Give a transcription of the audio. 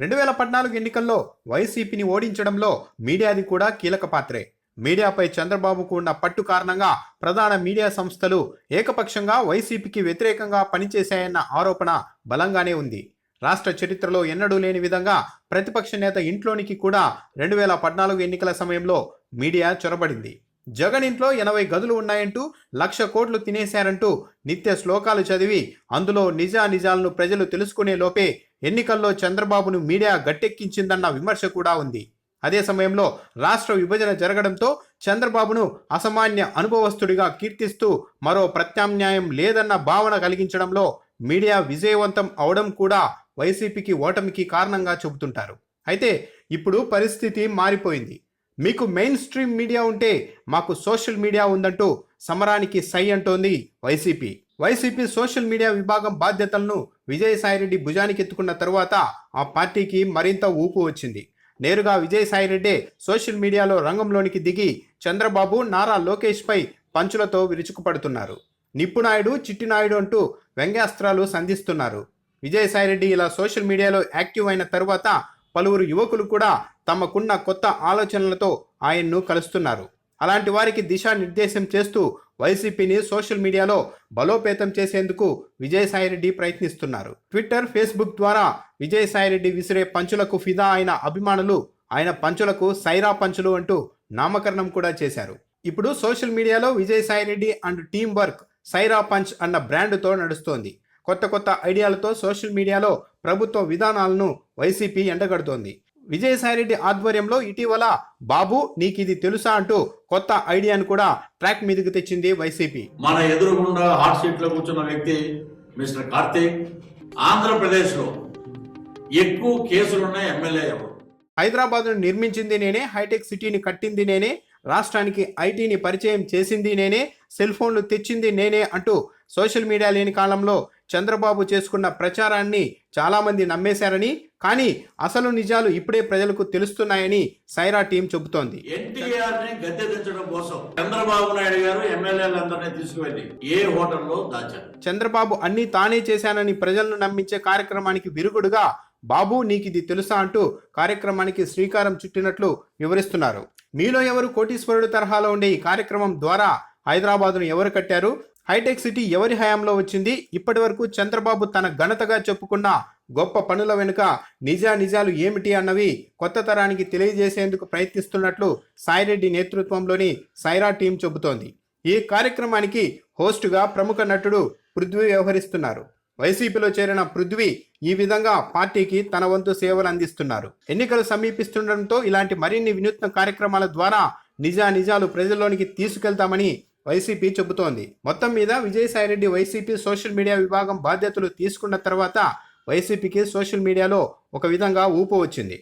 రెండు వేల పద్నాలుగు ఎన్నికల్లో వైసీపీని ఓడించడంలో మీడియాది కూడా కీలక పాత్రే. మీడియాపై చంద్రబాబుకు ఉన్న పట్టు కారణంగా ప్రధాన మీడియా సంస్థలు ఏకపక్షంగా వైసీపీకి వ్యతిరేకంగా పనిచేశాయన్న ఆరోపణ బలంగానే ఉంది. రాష్ట్ర చరిత్రలో ఎన్నడూ లేని విధంగా ప్రతిపక్ష నేత ఇంట్లోనికి కూడా రెండు వేల పద్నాలుగు ఎన్నికల సమయంలో మీడియా చొరబడింది. జగన్ ఇంట్లో ఎనభై గదులు ఉన్నాయంటూ లక్ష కోట్లు తినేశారంటూ నిత్య శ్లోకాలు చదివి అందులో నిజా నిజాలను ప్రజలు తెలుసుకునే లోపే ఎన్నికల్లో చంద్రబాబును మీడియా గట్టెక్కించిందన్న విమర్శ కూడా ఉంది. అదే సమయంలో రాష్ట్ర విభజన జరగడంతో చంద్రబాబును అసామాన్య అనుభవస్తుడిగా కీర్తిస్తూ మరో ప్రత్యామ్నాయం లేదన్న భావన కలిగించడంలో మీడియా విజయవంతం అవడం కూడా వైసీపీకి ఓటమికి కారణంగా చెబుతుంటారు. అయితే ఇప్పుడు పరిస్థితి మారిపోయింది. మీకు మెయిన్ స్ట్రీమ్ మీడియా ఉంటే మాకు సోషల్ మీడియా ఉందంటూ సమరానికి సై అంటోంది వైసీపీ. వైసీపీ సోషల్ మీడియా విభాగం బాధ్యతలను విజయసాయిరెడ్డి భుజానికి ఎత్తుకున్న తరువాత ఆ పార్టీకి మరింత ఊపు వచ్చింది. నేరుగా విజయసాయిరెడ్డి సోషల్ మీడియాలో రంగంలోనికి దిగి చంద్రబాబు నారా లోకేష్పై పంచులతో విరుచుకుపడుతున్నారు. నిప్పునాయుడు చిట్టినాయుడు అంటూ వ్యంగ్యాస్త్రాలు సంధిస్తున్నారు. విజయసాయిరెడ్డి ఇలా సోషల్ మీడియాలో యాక్టివ్ అయిన తరువాత పలువురు యువకులు కూడా తమకున్న కొత్త ఆలోచనలతో ఆయన్ను కలుస్తున్నారు. అలాంటి వారికి దిశానిర్దేశం చేస్తూ వైసీపీని సోషల్ మీడియాలో బలోపేతం చేసేందుకు విజయసాయిరెడ్డి ప్రయత్నిస్తున్నారు. ట్విట్టర్ ఫేస్బుక్ ద్వారా విజయసాయిరెడ్డి విసిరే పంచులకు ఫిదా అయిన అభిమానులు ఆయన పంచులకు సైరా పంచులు అంటూ నామకరణం కూడా చేశారు. ఇప్పుడు సోషల్ మీడియాలో Vijayasai Reddy and team work Saira punch అన్న బ్రాండ్తో నడుస్తోంది. కొత్త కొత్త ఐడియాలతో సోషల్ మీడియాలో ప్రభుత్వ విధానాలను వైసీపీ ఎండగడుతోంది. విజయసాయిరెడ్డి ఆధ్వర్యంలో ఇటీవల బాబు నీకిది తెలుసా అంటూ కొత్త ఐడియాను కూడా ట్రాక్ మీదకి తెచ్చింది వైసీపీ. మన ఎదురుగుండా హాట్ సీట్లో కూర్చున్న వ్యక్తి మిస్టర్ కార్తీక్ ఆంధ్రప్రదేశ్లో ఎక్కువ కేసులున్న ఎమ్మెల్యే ఎవరు? హైదరాబాద్ను నిర్మించింది నేనే హైటెక్ సిటీని కట్టింది నేనే రాష్ట్రానికి ఐటీని పరిచయం చేసింది నేనే సెల్ ఫోన్లు తెచ్చింది నేనే అంటూ సోషల్ మీడియా లేని కాలంలో చంద్రబాబు చేసుకున్న ప్రచారాన్ని చాలామంది నమ్మేశారని కానీ అసలు నిజాలు ఇప్పుడే ప్రజలకు తెలుస్తున్నాయని సైరా టీం చెబుతోంది. ఎన్టీఆర్ని గద్దె దించడం కోసం చంద్రబాబు నాయుడు గారు ఎమ్మెల్యేలందరినీ తీసుకువెళ్ళి ఏ హోటల్లో దాచారు? చంద్రబాబు అన్నీ తానే చేశానని ప్రజలను నమ్మించే కార్యక్రమానికి విరుగుడుగా బాబు నీకిది తెలుసా అంటూ కార్యక్రమానికి శ్రీకారం చుట్టినట్లు వివరిస్తున్నారు. మీలో ఎవరు కోటీశ్వరుడు తరహాలో ఉండే ఈ కార్యక్రమం ద్వారా హైదరాబాద్ను ఎవరు కట్టారు? హైటెక్ సిటీ ఎవరి హయాంలో వచ్చింది? ఇప్పటి వరకు చంద్రబాబు తన ఘనతగా చెప్పుకున్న గొప్ప పనుల వెనుక నిజా నిజాలు ఏమిటి అన్నవి కొత్త తరానికి తెలియజేసేందుకు ప్రయత్నిస్తున్నట్లు సాయిరెడ్డి నేతృత్వంలోని సైరా టీం చెబుతోంది. ఈ కార్యక్రమానికి హోస్టుగా ప్రముఖ నటుడు పృథ్వీ వ్యవహరిస్తున్నారు. వైసీపీలో చేరిన పృథ్వీ ఈ విధంగా పార్టీకి తన వంతు సేవలు అందిస్తున్నారు. ఎన్నికలు సమీపిస్తుండటంతో ఇలాంటి మరిన్ని వినూత్న కార్యక్రమాల ద్వారా నిజా నిజాలు ప్రజల్లోనికి తీసుకెళ్తామని వైసీపీ చెబుతోంది. మొత్తం మీద విజయసాయిరెడ్డి వైసీపీ సోషల్ మీడియా విభాగం బాధ్యతలు తీసుకున్న తర్వాత వైసీపీకి సోషల్ మీడియాలో ఒక విధంగా ఊపు వచ్చింది.